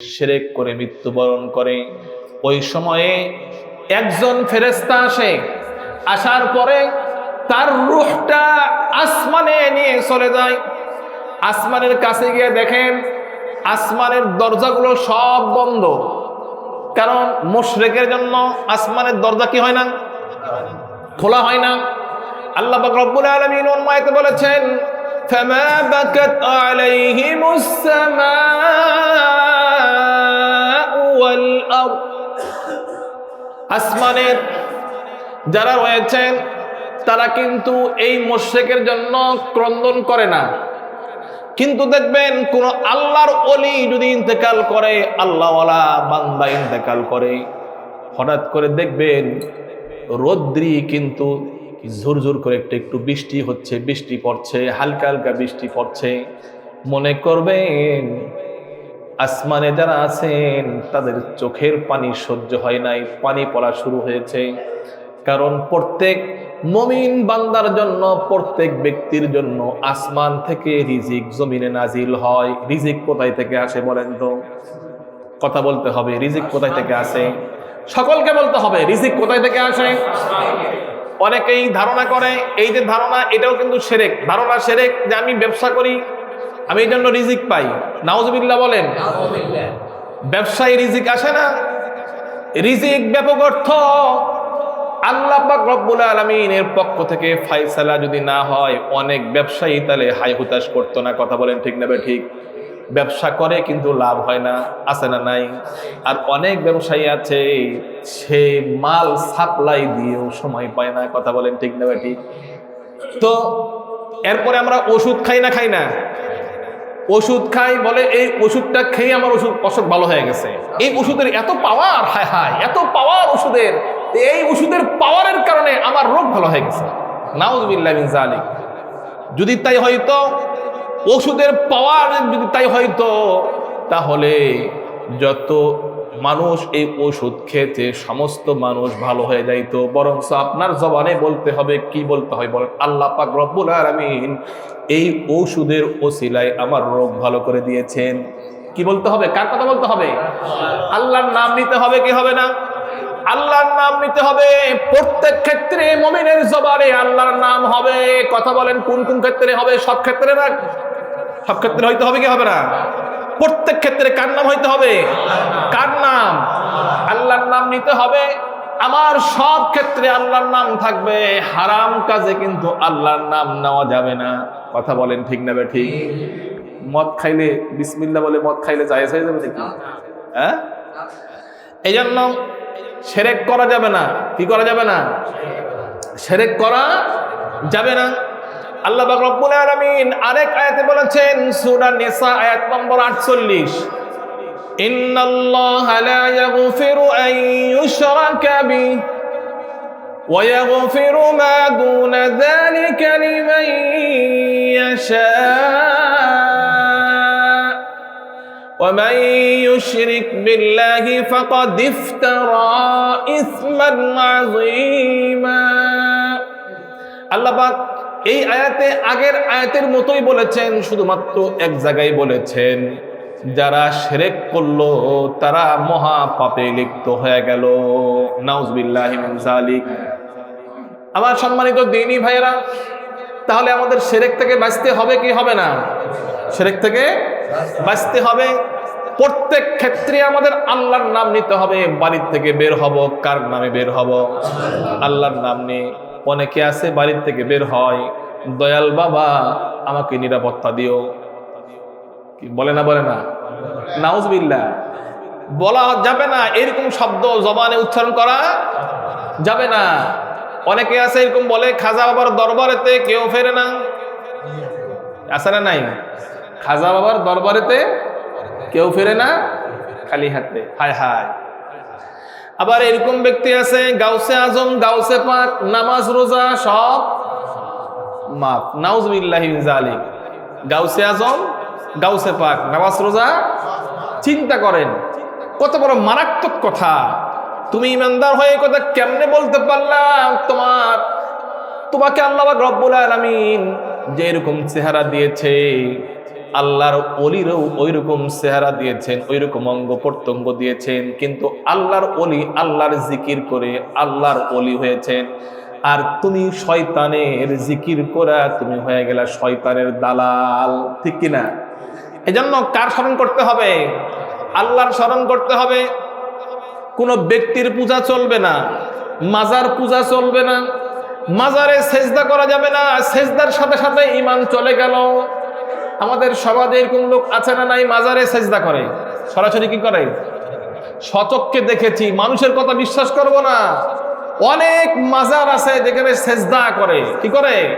সেরেক করে মৃত্যুবরণ করে ওই সময়ে একজন ফেরেস্তা আসে আসার পরে তার রুহটা আসমানে নিয়ে চলে যায় আসমানের কাছে গিয়ে দেখেন আসমানের দরজাগুলো সব বন্ধ কারণ মুশরেকের জন্য আসমানের দরজা কি হয় না খোলা হয় না আল্লাহ পাক রব্বুল আলামিন উম্মায়তে বলেছেন فما بكت عليهم السماء দাও আসমানের যারা রয়েছেন, তারা কিন্তু এই মোশেকের জন্য ক্রন্দন করে না। কিন্তু দেখবেন, কোন আল্লাহর অলি যদি ইন্তেকাল করে আল্লাহ বান্দা ইন্তেকাল করে। হঠাৎ করে দেখবেন, রৌদ্রি কিন্তু ঝুরঝুর করে একটু একটু বৃষ্টি হচ্ছে, বৃষ্টি পড়ছে, হালকা হালকা বৃষ্টি পড়ছে। মনে করবেন আসমানে যারা আছেন, তাদের চোখের পানি সহ্য হয় নাই, পানি পড়া শুরু হয়েছে। কারণ প্রত্যেক মমিন বান্দার জন্য, প্রত্যেক ব্যক্তির জন্য আসমান থেকে রিজিক জমিনে নাজিল হয়। রিজিক কোথায় থেকে আসে বলেন তো? কথা বলতে হবে, রিজিক কোথায় থেকে আসে? সকলকে বলতে হবে, রিজিক কোথায় থেকে আসে? অনেকেই ধারণা করে, এই যে ধারণা, এটাও কিন্তু সেরেক। ধারণা সেরেক যে আমি ব্যবসা করি আমি এই জন্য রিজিক পাই। নাউজবিল্লাহ বলেন ব্যবসায়ী রিজিক আসে না। রিজিক ব্যাপক অর্থ। আল্লাহ রব্বুল আলমিনের পক্ষ থেকে ফাইসালা যদি না হয় অনেক ব্যবসায়ী তাহলে হাই হুতাশ করতো না। কথা বলেন ঠিক নেবে ঠিক? ব্যবসা করে কিন্তু লাভ হয় না আছে না নাই? আর অনেক ব্যবসায়ী আছে সে মাল সাপ্লাই দিয়েও সময় পায় না। কথা বলেন ঠিক নেবে ঠিক? তো এরপরে আমরা ওষুধ খাই না খাই না? ওষুধ খাই বলে, এই ওষুধটা খেয়ে আমার ওষুধ অসুখ ভালো হয়ে গেছে। এই ওষুধের এত পাওয়ার হায় হায়, এত পাওয়ার ওষুধের, এই ওষুধের পাওয়ারের কারণে আমার রোগ ভালো হয়ে গেছে। নাউজবিল্লাহ জালিক যদি তাই হয়তো, ওষুধের পাওয়ার যদি তাই হয়তো, তাহলে যত মানুষ এই ওষুধ খেতে সমস্ত মানুষ ভালো হয়ে যাইতো বরং আপনার জবানে বলতে হবে, কি বলতে হয় বলেন? আল্লাহ পাক রব্বুল আলামিন এই ওষুধের ওসিলায় আমার রোগ ভালো করে দিয়েছেন। কি বলতে হবে? কার কথা বলতে হবে? আল্লাহর নাম নিতে হবে কি হবে না? আল্লাহর নাম নিতে হবে। প্রত্যেক ক্ষেত্রে মমিনের জবানে আল্লাহর নাম হবে। কথা বলেন, কোন কোন ক্ষেত্রে হবে? সব ক্ষেত্রে না? সব ক্ষেত্রে হইতে হবে কি হবে না? প্রত্যেক ক্ষেত্রে কার নাম হইতে হবে? কার নাম? আল্লাহর নাম নিতে হবে। আমার সব ক্ষেত্রে আল্লাহর নাম থাকবে। হারাম কাজে কিন্তু আল্লাহর নাম নেওয়া যাবে না। কথা বলেন ঠিক নেবে ঠিক? মদ খাইলে বিসমিল্লা বলে মদ খাইলে জায়েজ হয়ে যাবে দেখি হ্যাঁ? এই জন্য সেরেক করা যাবে না। কি করা যাবে না? সেরেক করা যাবে না। আল্লাহ পাক রব্বুল আলামিন আরেক আয়াতে বলেছেন সূরা নিসা আয়াত নম্বর 48 ইন্নাল্লাহা লা ইয়াগফিরু আন ইউশরাকা বিহি ويغفر ما دون ذلك لمن يشاء ومن يشرك بالله فقد افترى إثما عظيما আল্লাহ পাক এই আয়াতে আগের আয়াতের মতোই বলেছেন, শুধুমাত্র এক জায়গায় বলেছেন, যারা সেরেক করল, তারা মহা পাপে লিপ্ত হয়ে গেল। নাউজবিল্লাহ জালিক আমার সম্মানিত দিনী ভাইয়েরা, তাহলে আমাদের সেরেক থেকে বাঁচতে হবে কি হবে না? সেরেক থেকে বাঁচতে হবে। প্রত্যেক ক্ষেত্রে আমাদের আল্লাহর নাম নিতে হবে। বাড়ির থেকে বের হব, কার নামে বের হব? আল্লাহর নাম নিয়ে। অনেকে আছে বাড়ির থেকে বের হয়, দয়াল বাবা, আমাকে নিরাপত্তা দিও। বলে না বলে না? নাউজবিল্লা বলা যাবে না, এরকম শব্দ জবানে উচ্চারণ করা যাবে না। অনেকে আছে এরকম বলে, খাজা বাবার দরবারেতে কেউ ফেরে না। আছে না নাই? খাজা বাবার দরবারেতে কেউ ফেরে না? খালি হাতে। হায় হায়। আবার এরকম ব্যক্তি আছে, গাউসে আজম, গাউসে পাক, নামাজ, রোজা, সব মাফ। নাউজবিল্লাহি জালিক গাউসে আজম, গাউসে পাক, নামাজ, রোজা, চিন্তা করেন, কত বড় মারাত্মক কথা। তুমি ইমানদার হয়ে কথা কেমনে বলতে পারলাম তোমার, তোমাকে আল্লাহ রব্বুল আলামিন যে এরকম চেহারা দিয়েছে আল্লাহর অলিরও ওই রকম চেহারা দিয়েছেন ওই রকম অঙ্গ প্রত্যঙ্গ দিয়েছেন, কিন্তু আল্লাহর অলি আল্লাহর জিকির করে আল্লাহর অলি হয়েছেন। আর তুমি শয়তানের জিকির করা, তুমি হয়ে গেলা শয়তানের দালাল, ঠিক কিনা এজন্য কার স্মরণ করতে হবে? আল্লাহর স্মরণ করতে হবে। কোনো ব্যক্তির পূজা চলবে না, মাজার পূজা চলবে না, মাজারে সেজদা করা যাবে না, সেজদার সাথে সাথে ইমান চলে গেল। আমাদের সমাজে এরকম লোক আছে না নাই মাজারে সেজদা করে? সরাসরি কি করে? সচককে দেখেছি, মানুষের কথা বিশ্বাস করব না। অনেক মাজার আছে যেখানে সেজদা করে। কি করে?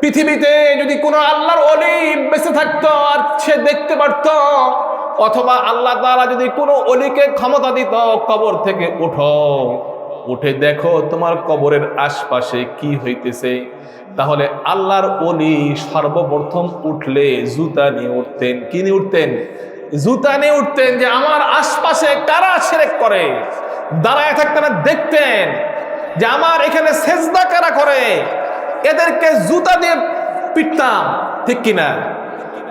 পৃথিবীতে যদি কোনো আল্লাহর অলি বেঁচে থাকতো আর সে দেখতে পারত, অথবা আল্লাহ তাআলা যদি কোনো অলিকে ক্ষমতা দিত, কবর থেকে উঠো। উঠে দেখো তোমার কবরের আশপাশে কি হইতেছে। তাহলে আল্লাহর অলি সর্বপ্রথম উঠলে জুতা নিয়ে উঠতেন। কি নিয়ে উঠতেন? জুতা নিয়ে উঠতেন যে আমার আশপাশে কারা সেরেক করে? দাঁড়ায় থাকতেন দেখতেন যে আমার এখানে সেজদা কারা করে? এদেরকে জুতা দিয়ে পিটতাম, ঠিক কিনা?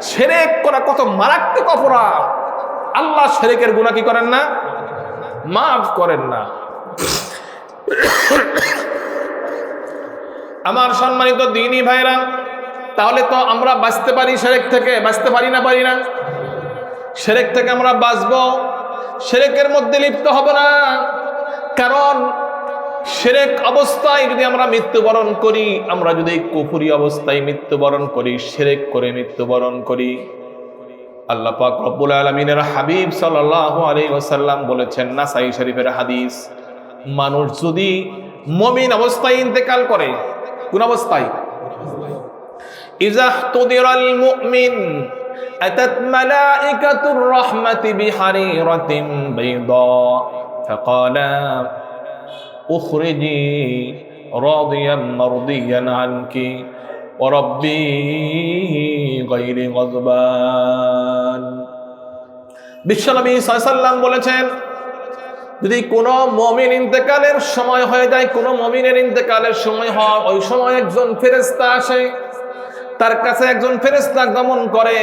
সেরেক করা কত মারাত্মক অপরাধ। আল্লাহ সেরেকের গুণা কি করেন না? মাফ করেন না। আমার সম্মানিত দিনই ভাইরা, তাহলে তো আমরা বাঁচতে পারি সেরেক থেকে, বাঁচতে পারি না পারি না? সেরেক থেকে আমরা বাঁচবো, সেরেকের মধ্যে লিপ্ত হব না। কারণ সেরেক অবস্থায় যদি আমরা মৃত্যুবরণ করি, আমরা যদি কুফুরি অবস্থায় মৃত্যুবরণ করি, সেরেক করে মৃত্যুবরণ করি। আল্লাহ পাক রব্বুল আলমিনের হাবিব সাল্লাহ আলী ওসাল্লাম বলেছেন, নাসাই শরীফের হাদিস। মানুষ যদি মমিন অবস্থায় ইন্তেকাল করে কোন অবস্থায় ইজাহ তুদিরাল মুমিন أتت ملائكة الرحمة بحريرة بيضاء فقال اخرجي راضيا مرضيا عنك وربي غير غضبان বিশ্বনবী সাল্লাম বলেছেন যদি কোনো মমিন ইন্তেকালের সময় হয়ে যায় কোনো মমিনের ইন্তেকালের সময় হয় ওই সময় একজন ফেরেস্তা আসে তার কাছে একজন ফেরেস্তা গমন করে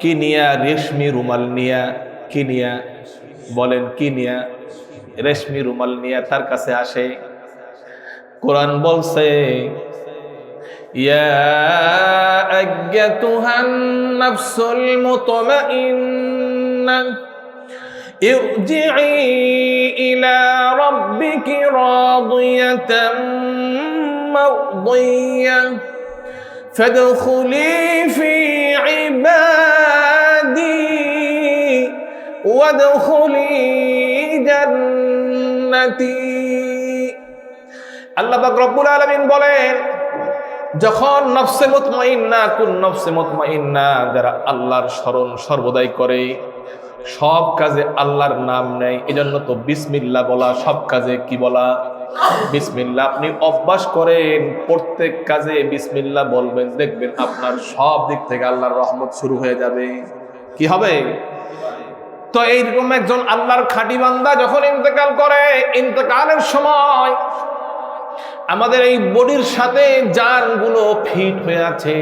কি নিয়া রেশমি রুমাল নিয়া কি নিয়া বলেন কি নিয়া রেশমি রুমাল নিয়া তার কাছে আসে কোরআন বলছে يا أيتها النفس المطمئنة ارجعي إلى ربك راضية مرضية فادخلي في عبادي وادخلي جنتي আল্লাহ পাক রব্বুল আলামিন বলেন যখন নফসে মুতমাইন্না কুন নফসে মুতমাইন্না যারা আল্লাহর স্মরণ সর্বদাই করে সব কাজে আল্লাহর নাম নেয়। এজন্য তো বিসমিল্লা বলা, সব কাজে কি বলা? বিসমিল্লা আপনি অভ্যাস করেন, প্রত্যেক কাজে বিসমিল্লা বলবেন। দেখবেন আপনার সব দিক থেকে আল্লাহর রহমত শুরু হয়ে যাবে। কি হবে? তো এইরকম একজন আল্লাহর খাঁটি বান্দা যখন ইন্তেকাল করে, ইন্তেকালের সময় আমাদের এই বডির সাথে জানগুলো ফিট হয়ে আছে।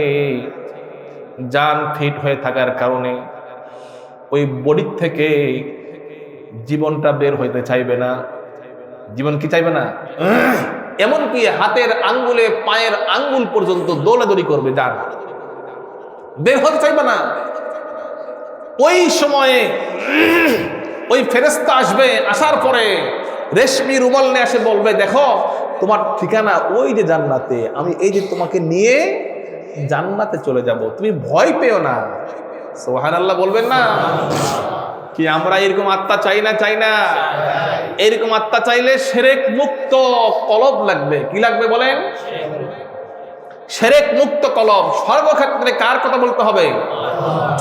জান ফিট হয়ে থাকার কারণে ওই বডির থেকে জীবনটা বের হইতে চাইবে না। জীবন কি চাইবে না? এমনকি হাতের আঙ্গুলে পায়ের আঙ্গুল পর্যন্ত দৌড়াদৌড়ি করবে যান বের হতে চাইবে না। ওই সময়ে ওই ফেরেস্তা আসবে আসার পরে রেশমি রুমাল নিয়ে এসে বলবে দেখো তোমার ঠিকানা ওই যে জান্নাতে। আমি এই যে তোমাকে নিয়ে জান্নাতে চলে যাব। তুমি ভয় পেও না। সোহান আল্লাহ বলবেন না? কি আমরা এরকম আত্মা চাই না চাই না? এরকম আত্মা চাইলে সেরেক মুক্ত কলব লাগবে। কি লাগবে বলেন? সেরেক মুক্ত কলব। সর্বক্ষেত্রে কার কথা বলতে হবে?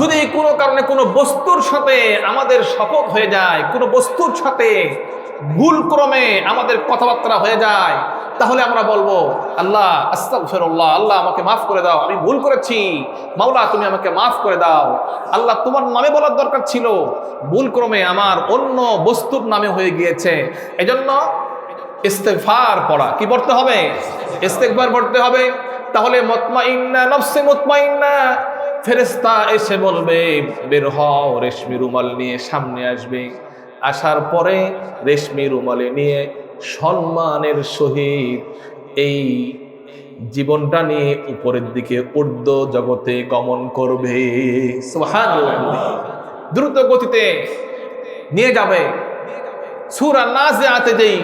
যদি কোনো কারণে কোনো বস্তুর সাথে আমাদের শপথ হয়ে যায়, কোনো বস্তুর সাথে ভুল ক্রমে আমাদের কথাবার্তা হয়ে যায় তাহলে আমরা বলব, আল্লাহ, আস্তাগফিরুল্লাহ, আল্লাহ আমাকে মাফ করে দাও, আমি ভুল করেছি। মাওলা, তুমি আমাকে মাফ করে দাও। আল্লাহ তোমার নামে বলার দরকার ছিল। ভুল ক্রমে আমার অন্য বস্তুর নামে হয়ে গিয়েছে। এজন্য ইস্তেগফার পড়া। কি পড়তে হবে? ইস্তেগফার পড়তে হবে। তাহলে মতমাইন্না, নফসে মতমাইন্না। ফেরেস্তা এসে বলবে, বের হও, রেশমি রুমাল নিয়ে সামনে আসবে। আসার পরে রেশমি রুমালে নিয়ে সম্মানের সহিত এই জীবনটা নিয়ে উপরের দিকে ঊর্ধ্ব জগতে গমন করবে। দ্রুত গতিতে নিয়ে যাবে। সুরা নাজিআতে যেই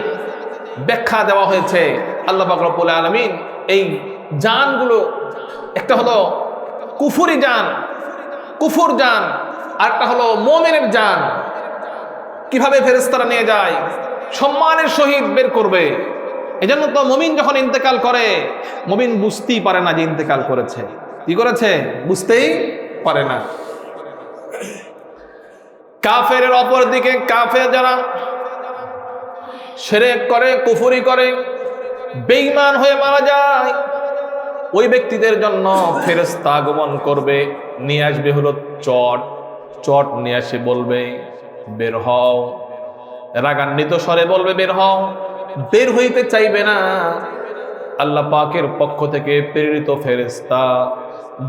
ব্যাখ্যা দেওয়া হয়েছে, আল্লাহ পাক আলমিন, এই জানগুলো একটা হলো কুফুরি জান কুফুর জান আরেকটা হলো মোমেনের জান কীভাবে ফেরেস্তারা নিয়ে যায়? সম্মানের সহিত বের করবে। এজন্য তো মমিন যখন ইন্তেকাল করে, মমিন বুঝতেই পারে না যে ইন্তেকাল করেছে। কি করেছে? বুঝতেই পারে না। কাফের অপর দিকে কাফের যারা সেরেক করে, কুফুরি করে, বেঈমান হয়ে মারা যায়, ওই ব্যক্তিদের জন্য ফেরেস্তা আগমন করবে। নিয়ে আসবে হলো চট। চট নিয়ে আসে বলবে, বের হও। রাগান্বিত স্বরে বলবে, বের হও, বের হইতে চাইবে না। আল্লাহ পাকের পক্ষ থেকে প্রেরিত ফেরেস্তা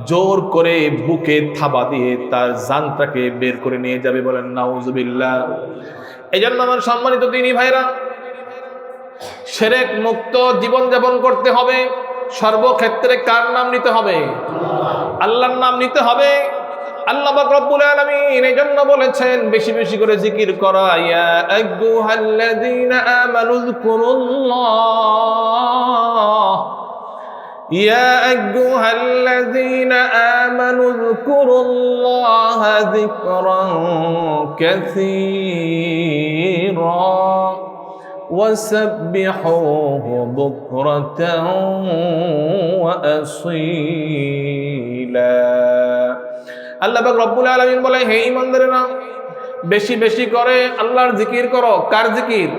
জোর করে বুকে থাবা দিয়ে তার জানটাকে বের করে নিয়ে যাবে, বলেন, নাউজুবিল্লাহ। এই জন্য আমার সম্মানিত দিনী ভাইরা, সেরেক মুক্ত জীবন যাপন করতে হবে, সর্বক্ষেত্রে কার নাম নিতে হবে? আল্লাহর নাম নিতে হবে। আল্লাহ পাক রব্বুল আলামিন এই জন্য বলেছেন বেশি বেশি করে জিকির করা ইয়া আইয়ুহাল্লাযীনা আমানু যকুরুল্লাহ يا أيها الذين آمنوا اذكروا الله ذكرا كثيرا وسبحوه بكرة وأصيلا আল্লাহ রব্বুল আলামিন বলে, হে ইমানদারেরা বেশি বেশি করে আল্লাহর জিকির করো। কার জিকির?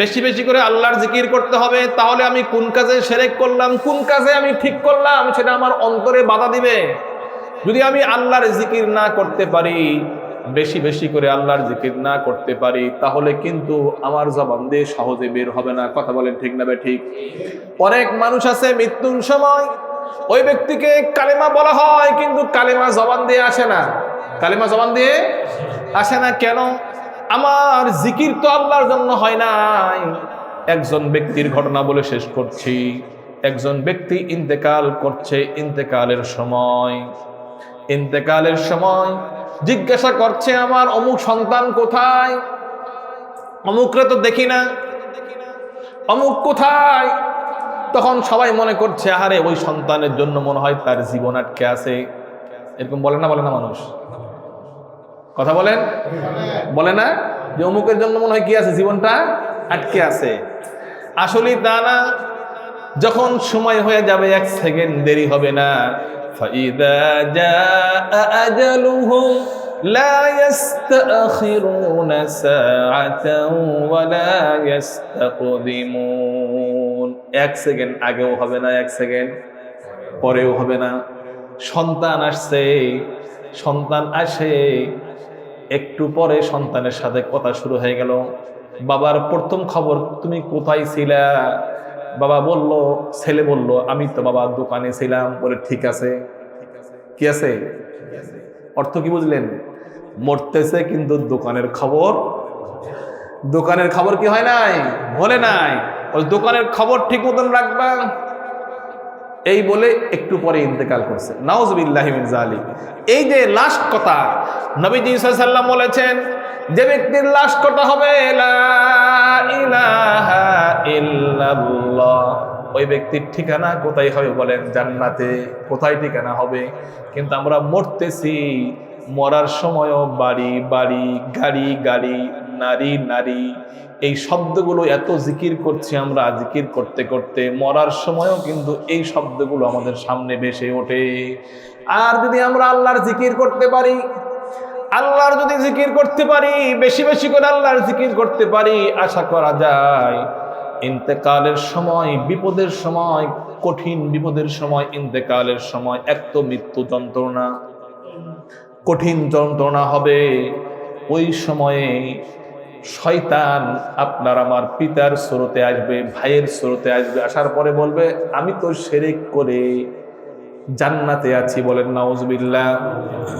বেশি বেশি করে আল্লাহর জিকির করতে হবে, তাহলে আমি কোন কাজে সেরেক করলাম, কোন কাজে আমি ঠিক করলাম, সেটা আমার অন্তরে বাধা দিবে। যদি আমি আল্লাহর জিকির না করতে পারি, বেশি বেশি করে আল্লাহর জিকির না করতে পারি, তাহলে কিন্তু আমার জবান দিয়ে সহজে বের হবে না। কথা বলেন ঠিক না ঠিক? অনেক মানুষ আছে মৃত্যুর সময় ওই ব্যক্তিকে কালেমা বলা হয়, কিন্তু কালেমা জবান দিয়ে আসে না। কালেমা জবান দিয়ে আসে না কেন? আমার জিকির তো আল্লাহর জন্য হয় নাই। একজন ব্যক্তির ঘটনা বলে শেষ করছি। একজন ব্যক্তি ইন্তেকাল করছে ইন্তেকালের সময়। ইন্তেকালের সময় জিজ্ঞাসা করছে, আমার অমুক সন্তান কোথায়? অমুকরে তো দেখি না। অমুক কোথায়? তখন সবাই মনে করছে, আহারে, ওই সন্তানের জন্য মনে হয় তার জীবন আটকে আছে। এরকম বলে না বলে না মানুষ? কথা বলেন? বলে না? যে অমুকের জন্য মনে হয় কি আছে? জীবনটা আটকে আছে। আসলে তা না। যখন সময় হয়ে যাবে, এক সেকেন্ড দেরি হবে না। لا يستأخرون ساعة ولا يستقدمون এক সেকেন্ড আগেও হবে না এক সেকেন্ড পরেও হবে না সন্তান আসছে সন্তান আসে একটু পরে সন্তানের সাথে কথা শুরু হয়ে গেল বাবার প্রথম খবর তুমি কোথায় ছিলা বাবা বলল ছেলে বলল আমি তো বাবা দোকানে ছিলাম বলে ঠিক আছে কি আছে অর্থ কি বুঝলেন মরতেছে কিন্তু দোকানের খবর। দোকানের খবর কি হয় নাই? বলে নাই। দোকানের খবর ঠিক মতন রাখবা। এই বলে একটু পরে ইন্তেকাল করছে। নাউজবিল্লাহিমিন জালিম এই যে লাস্ট কথা, নবীজি সাল্লাম বলেছেন, যে ব্যক্তির লাস্ট কথা হবে ওই ব্যক্তির ঠিকানা কোথায় হবে বলেন? জান্নাতে কোথায় ঠিকানা হবে? কিন্তু আমরা মরতেছি। মরার সময়ও বাড়ি বাড়ি, গাড়ি গাড়ি, নারী নারী। এই শব্দগুলো এত জিকির করছি আমরা জিকির করতে করতে। মরার সময়ও কিন্তু এই শব্দগুলো আমাদের সামনে ভেসে ওঠে। আর যদি আমরা আল্লাহর জিকির করতে পারি, আল্লাহর যদি জিকির করতে পারি, বেশি বেশি করে আল্লাহর জিকির করতে পারি, আশা করা যায়, ইন্তেকালের সময়, বিপদের সময়, কঠিন বিপদের সময়, ইন্তেকালের সময়, এক তো মৃত্যু যন্ত্রণা। কঠিন যন্ত্রণা হবে। ওই সময়ে শয়তান আপনার আমার পিতার স্রোতে আসবে, ভাইয়ের স্রোতে আসবে। আসার পরে বলবে, আমি তো সেরেক করে জান্নাতে আছি বলেন নাউজবিল্লাহ।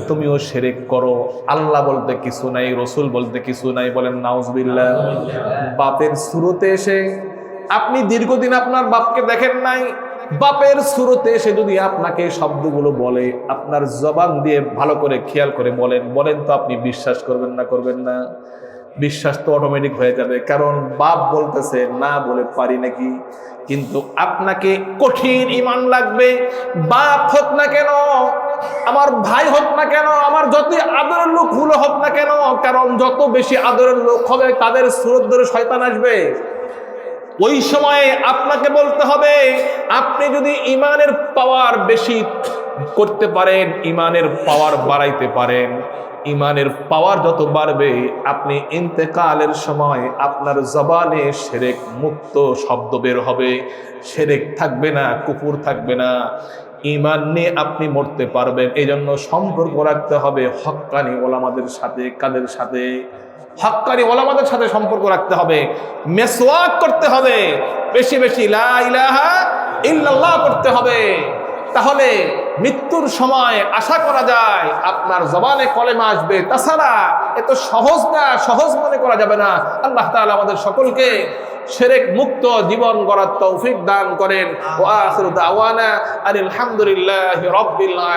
তুমিও সেরেক করো। আল্লাহ বলতে কিছু নাই, রসুল বলতে কিছু নাই বলেন নাউজবিল্লাহ। বাপের সুরতে এসে আপনি দীর্ঘদিন আপনার বাপকে দেখেন নাই বাপের সুরতে এসে যদি আপনাকে শব্দগুলো বলে, আপনার জবান দিয়ে ভালো করে খেয়াল করে বলেন বলেন তো আপনি বিশ্বাস করবেন না করবেন না। বিশ্বাস তো অটোমেটিক হয়ে যাবে, কারণ বাপ বলতেছে, না বলে পারি নাকি? কিন্তু আপনাকে কঠিন ইমান লাগবে। বাপ হোক না কেন, আমার ভাই হোক না কেন, আমার যত আদরের লোক হলো হোক না কেন, কারণ যত বেশি আদরের লোক হবে, তাদের সুরত ধরে শয়তান আসবে। ওই সময়ে আপনাকে বলতে হবে, আপনি যদি ইমানের পাওয়ার বেশি করতে পারেন, ইমানের পাওয়ার বাড়াইতে পারেন, ইমানের পাওয়ার যত বাড়বে, আপনি ইন্তেকালের সময় আপনার জবানে সেরেক মুক্ত শব্দ বের হবে। সেরেক থাকবে না কুকুর থাকবে না। ইমান নিয়ে আপনি মরতে পারবেন। এই জন্য সম্পর্ক রাখতে হবে হক্কানি ওলামাদের সাথে, কাদের সাথে? হক্কানি ওলামাদের সাথে সম্পর্ক রাখতে হবে। মেসওয়াক করতে হবে। বেশি বেশি ইলাহা ইল্লাল্লাহ করতে হবে। তাহলে মৃত্যুর সময় আশা করা যায় আপনার জবানে কলেমা আসবে। তাছাড়া এত সহজ না, সহজ মনে করা যাবে না। আল্লাহ তাআলা আমাদের সকলকে সেরেক মুক্ত জীবন গড়ার তৌফিক দান করেন। ও আখিরু দাওয়ানা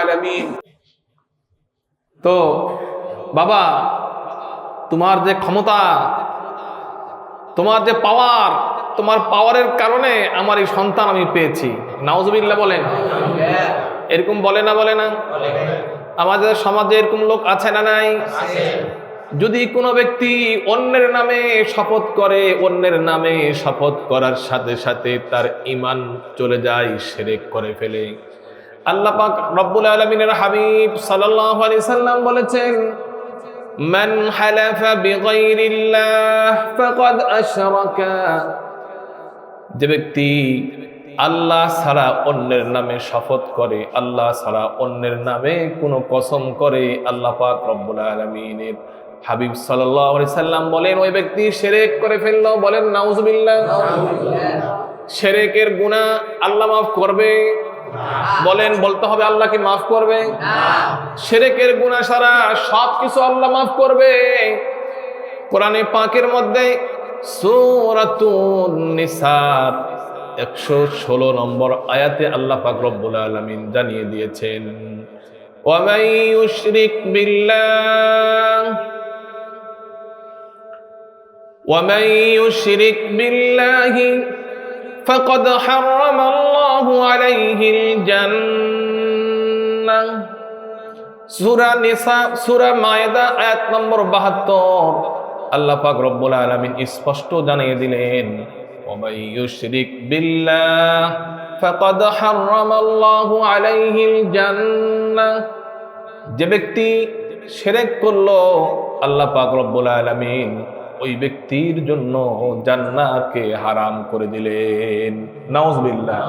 আলামিন। তো বাবা, তোমার যে ক্ষমতা, তোমার যে পাওয়ার, তোমার পাওয়ারের কারণে আমার এই সন্তান আমি পেয়েছি। নাউজুবিল্লাহ বলেন। এরকম বলে না বলে না? আমাদের সমাজে এরকম লোক আছে না নাই? যদি কোনো ব্যক্তি অন্যের নামে শপথ করে অন্যের নামে শপথ করার সাথে সাথে তার ইমান চলে যায় সেরেক করে ফেলে আল্লাহ পাক রব্বুল আলমিনের হাবিব সাল্লাল্লাহু আলাইহি সাল্লাম বলেছেন من حلف بغير الله فقد أشرك যে ব্যক্তি আল্লাহ ছাড়া অন্যের নামে শপথ করে আল্লাহ ছাড়া অন্যের নামে কোনো কসম করে আল্লাহ পাক রব্বুল আলমিনের হাবিব সাল্লাম বলেন, ওই ব্যক্তি সেরেক করে ফেলল। বলেন নাউজবিল্লা সেরেকের গুণা আল্লাহ মাফ করবে। বলেন, বলতে হবে আল্লাহ কি মাফ করবে? সেরেকের গুণা সারা সব কিছু আল্লাহ মাফ করবে। কোরআনে পাঁকের মধ্যে নিসার একশো ষোলো নম্বর আয়াতে আল্লাহ পাক আলমিন জানিয়ে দিয়েছেন ওয়ামাই ইউশরিক বিল্লাহ। ومن يشرك بالله فقد حرم الله عليه الجنة সূরা নিসা সূরা মায়দা আয়াত নম্বর 72 আল্লাহ পাক রব্বুল আলামিন স্পষ্ট জানিয়ে দিলেন ওমাই ইউশরিক বিল্লাহ ফাকাদ হারামাল্লাহু আলাইহিল জান্নাহ যে ব্যক্তি শিরক করলো আল্লাহ পাক রব্বুল আলামিন ওই ব্যক্তির জন্য জান্নাতকে হারাম করে দিলেন। নাউজুবিল্লাহ।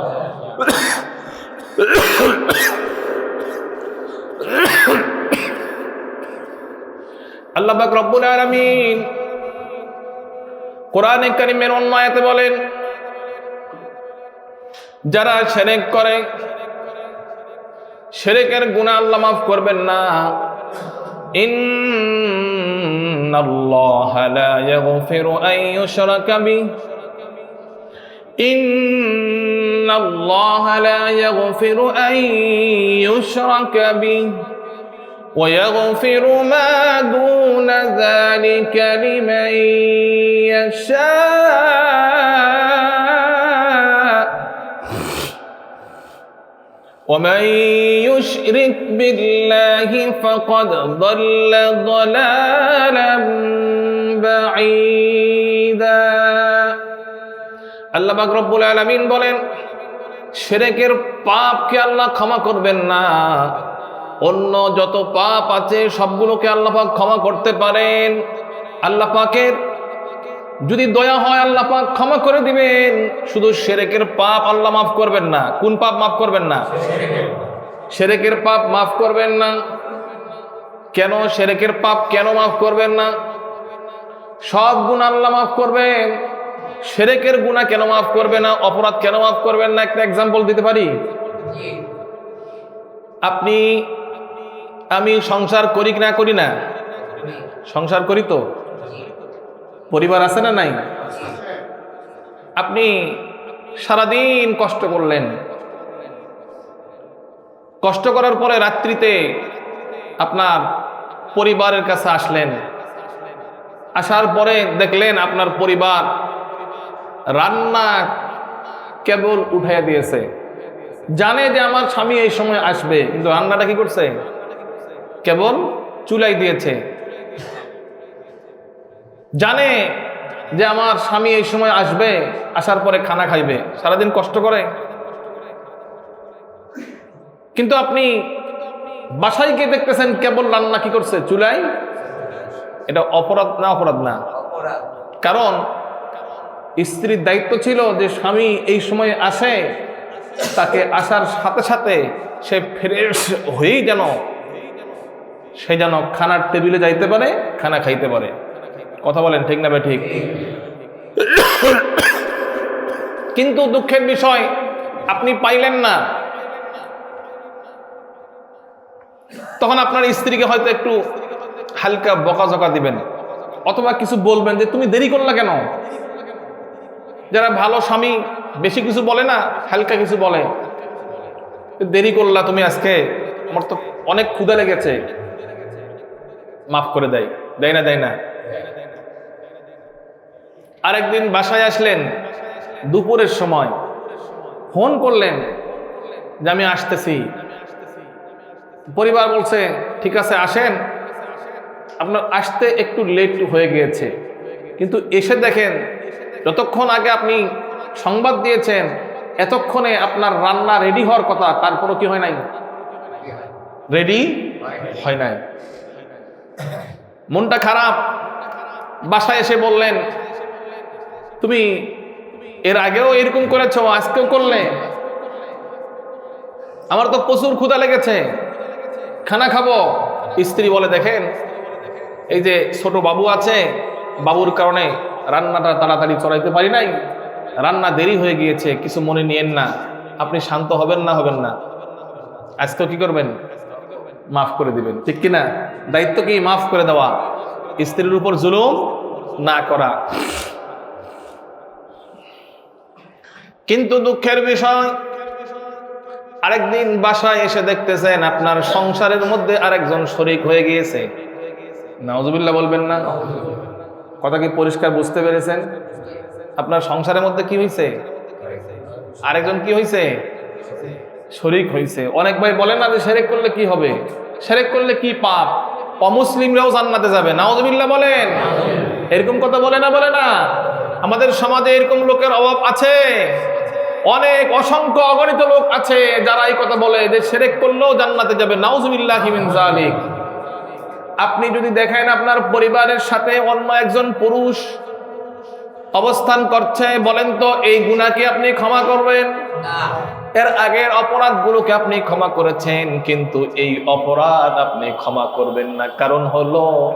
আল্লাহ পাক রব্বুল আলামিন কোরআনে কারিমের অন্য আয়াতে বলেন, যারা শিরক করে শিরকের গুনাহ আল্লাহ মাফ করবেন না। إن الله لا يغفر أن يشرك به. إن الله لا يغفر أن يشرك به. ويغفر ما دون ذلك لمن يشاء. ومن يشرك بالله فقد ضل ضلالا بعيدا আল্লাহ পাক রব্বুল আলামিন বলেন শিরকের পাপকে আল্লাহ ক্ষমা করবেন না অন্য যত পাপ আছে সবগুলোকে আল্লাহ পাক ক্ষমা করতে পারেন আল্লাহ পাকের যদি দয়া হয় আল্লাহ পাক ক্ষমা করে দিবেন, শুধু সেরেকের পাপ আল্লাহ মাফ করবেন না। কোন পাপ মাফ করবেন না? সেরেকের পাপ মাফ করবেন না। কেন? সেরেকের পাপ কেন মাফ করবেন না? সব গুণ আল্লাহ মাফ করবেন। সেরেকের গুণা কেন মাফ করবে না? অপরাধ কেন মাফ করবেন না? একটা এক্সাম্পল দিতে পারি? আপনি, আমি সংসার করি কি না করি না? সংসার করি তো? পরিবার আছে না নাই? আপনি সারাদিন কষ্ট করলেন। কষ্ট করার পরে রাত্রিতে আপনার পরিবারের কাছে আসলেন। আসার পরে দেখলেন আপনার পরিবার রান্না কেবল উঠাইয়া দিয়েছে। জানে যে আমার স্বামী এই সময় আসবে, কিন্তু রান্নাটা কি করছে? কেবল চুলাই দিয়েছে। জানে যে আমার স্বামী এই সময় আসবে, আসার পরে খানা খাইবে। সারাদিন কষ্ট করে। কিন্তু আপনি গিয়ে দেখতেছেন কেবল রান্না কি করছে? চুলাই এটা অপরাধ না অপরাধ না? কারণ স্ত্রীর দায়িত্ব ছিল যে স্বামী এই সময় আসে, তাকে আসার সাথে সাথে সে ফ্রেশ হয়েই যেন, সে যেন খানার টেবিলে যাইতে পারে, খানা খাইতে পারে। কথা বলেন, ঠিক না ঠিক কিন্তু দুঃখের বিষয়, আপনি পাইলেন না। তখন আপনার স্ত্রীকে হয়তো একটু হালকা বকাঝকা দিবেন, অথবা কিছু বলবেন যে, তুমি দেরি করলা কেন? যারা ভালো স্বামী, বেশি কিছু বলে না, হালকা কিছু বলে। দেরি করলা তুমি আজকে, আমার তো অনেক ক্ষুদা লেগেছে। মাফ করে দেয়। দেয় না দেয় না। আরেকদিন বাসায় আসলেন, দুপুরের সময়। ফোন করলেন যে আমি আসতেছি। পরিবার বলছে, ঠিক আছে, আসেন। আপনার আসতে একটু লেট হয়ে গিয়েছে। কিন্তু এসে দেখেন, যতক্ষণ আগে আপনি সংবাদ দিয়েছেন, এতক্ষণে আপনার রান্না রেডি হওয়ার কথা, তারপরও কি হয় নাই? রেডি হয় নাই। মনটা খারাপ। বাসায় এসে বললেন তুমি এর আগেও এরকম করেছ, আজকেও করলে। আমার তো প্রচুর ক্ষুদা লেগেছে। খানা খাব। স্ত্রী বলে, দেখেন, এই যে ছোট বাবু আছে, বাবুর কারণে রান্নাটা তাড়াতাড়ি চড়াইতে পারি নাই। রান্না দেরি হয়ে গিয়েছে, কিছু মনে নিয়েন না। আপনি শান্ত হবেন না হবেন না। আজকেও কি করবেন? মাফ করে দিবেন। ঠিক কিনা? দায়িত্ব কি? মাফ করে দেওয়া। স্ত্রীর উপর জুলুম না করা। কিন্তু দুঃখের বিষয়, আরেকদিন বাসায় এসে দেখতেছেন আপনার সংসারের মধ্যে আরেকজন শরিক হয়ে গিয়েছে। নাউজুবিল্লাহ বলবেন না। কথা কি পরিষ্কার বুঝতে পেরেছেন? আপনার সংসারের মধ্যে কি হয়েছে আরেকজন কি হয়েছে শরিক হয়েছে অনেক ভাই বলেন না যে সেরেক করলে কি হবে? সেরেক করলে কি পাপ? অমুসলিমরাও জান্নাতে যাবে। নাউজুবিল্লাহ বলেন। এরকম কথা বলে না বলে না। আমাদের সমাজে এরকম লোকের অভাব আছে। অনেক অসংখ্য অগণিত লোক আছে যারা এই কথা বলে যে সেরেক করলেও জান্নাতে যাবে। নাউজুবিল্লাহ জালিক আপনি যদি দেখেন আপনার পরিবারের সাথে অন্য একজন পুরুষ অবস্থান করছে বলেন তো এই গুণাকে আপনি ক্ষমা করবেন? না। এর আগের অপরাধগুলোকে আপনি ক্ষমা করেছেন কিন্তু এই অপরাধ আপনি ক্ষমা করবেন না। কারণ হলো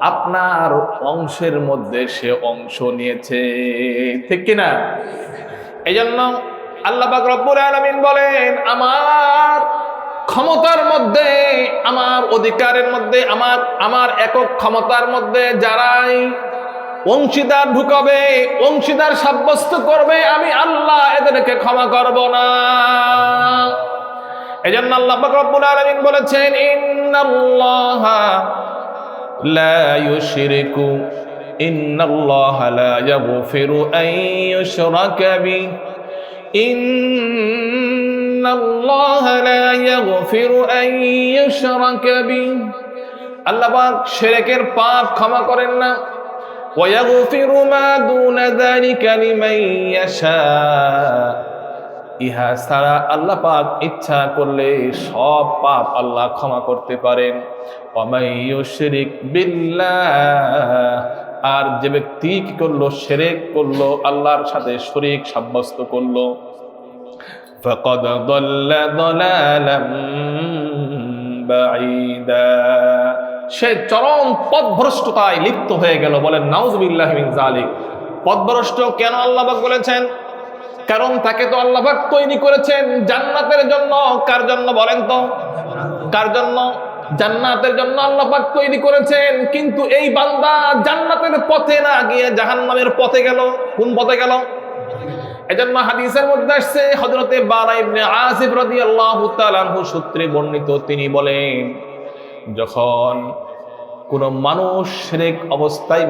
আপনার অংশের মধ্যে সে অংশ নিয়েছে। ঠিক কিনা? এই জন্য আল্লাহ রব্বুল আলামিন বলেন, আমার ক্ষমতার মধ্যে, আমার অধিকারের মধ্যে, আমার আমার একক ক্ষমতার মধ্যে যারাই অংশীদার ঢুকাবে, অংশীদার সাব্যস্ত করবে, আমি আল্লাহ এদেরকে ক্ষমা করব না। এজন্য আল্লাহ রব্বুল আলামিন বলেছেন, ইন্নাল্লাহা লা ইউশরিকু ইন্নাল্লাহা লা ইয়াগফিরু আন ইউশরাকা বি ইন্নাল্লাহা লা ইয়াগফিরু আন ইউশরাকা বি আল্লাহ পাক শিরকের পাপ ক্ষমা করেন না ويغفر ما دون ذلك لمن يشاء ইহা ছাড়া আল্লাহ পাক ইচ্ছা করলে সব পাপ আল্লাহ ক্ষমা করতে পারেন অমাইয়ুশরিক বিল্লাহ আর যে ব্যক্তি কি করলো সেরেক করলো আল্লাহর সাথে শরিক সাব্যস্ত করলো فقد ضل ضلالا بعيدا সে চরম পথভ্রষ্টতায় লিপ্ত হয়ে গেল বলেন নাউজুবিল্লাহ মিন জালিক পথভ্রষ্ট কেন আল্লাহ পাক বলেছেন কারণ তাকে তো আল্লাহ পাক তৈরি করেছেন জান্নাতের জন্য কার জন্য বলেন তো কার জন্য জান্নাতের জন্য আল্লাহ পাক তৈরি করেছেন। কিন্তু এই বান্দা জান্নাতের পথে না গিয়ে জাহান্নামের পথে গেল। কোন পথে গেল? এজন্য হাদিসের মধ্যে আসছে, হযরতে বারা ইবনে আসিফ রাদিয়াল্লাহু তাআলা সূত্রে বর্ণিত, তিনি বলেন, যখন কোন মানুষ অবস্থায়